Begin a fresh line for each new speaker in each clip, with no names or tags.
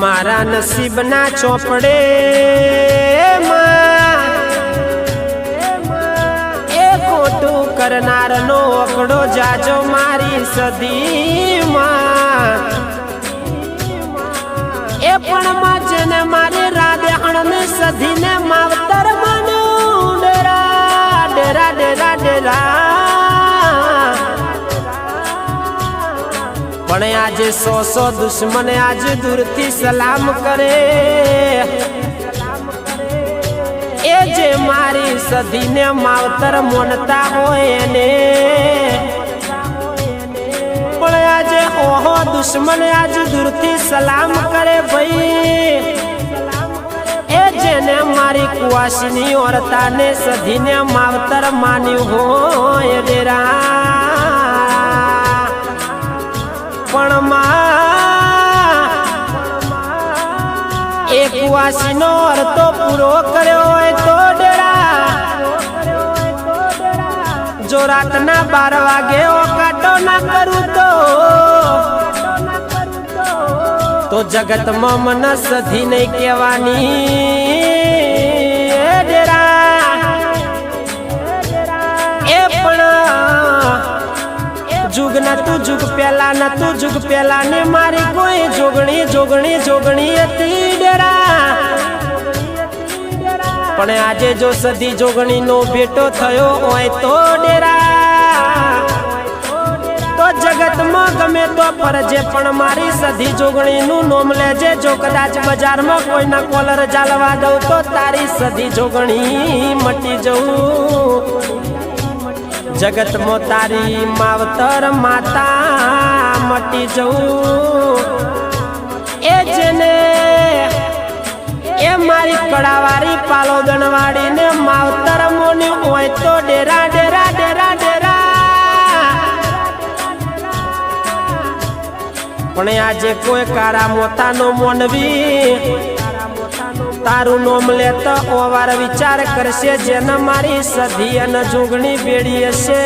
મારા નસીબના ચોપડે, એ ખોટું કરનારનો અકડો જાજો મારી સદીમાં એ પણ માં જેને મારી રાધેહણને સધીને માવતર બન્યું ડેરા ડેરા ડેરા ડેરા. પણ આજે સો સો દુશ્મન આજે દૂરથી સલામ કરે. એ જે મારી સધીને માવતર મોનતા હોય એને. પણ આજે ઓહો દુશ્મન આજે દૂરથી સલામ કરે ભાઈ. એ જેને મારી કુવાસીની ઓરતાને સધીને માવતર માન્યું હોય ડેરા. એક નો અર્થો પૂરો કર્યો હોય તો ડેરા. જો રાતના બાર વાગે ઓકાટો ના કરું તો. તો જગતમાં મન સધી નહીં કહેવાની. એ પણ જુગ ના તું જુગ પેલા ના તું જુગ પેલા ને મારી જોગણી જોગણી જોગણી હતી ડેરા. પણ આજે જો સદી જોગણી નો ભેટો થયો હોય તો ડેરા. તો જગતમાં ગમે તો ફરજે, પણ મારી સધી જોગણી નું નોમ લેજે. જો કદાચ બજારમાં કોઈના કોલર ચાલવા દઉં તો તારી સધી જોગણી મટી જવું જગતમાં તારી માવતર માતા મટી જવું કડાવારી પાલો ગણવાડી ને માવતર મોની હોય તો ડેરા ડેરા ડેરા ડેરા. પણ આજે કોઈ કારા મોતાનો મોનવી. તારું નોમ લેતો ઓવાર વિચાર કરશે, જેને મારી સધી અને જુગણી બેડી હશે.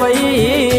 ભાઈ.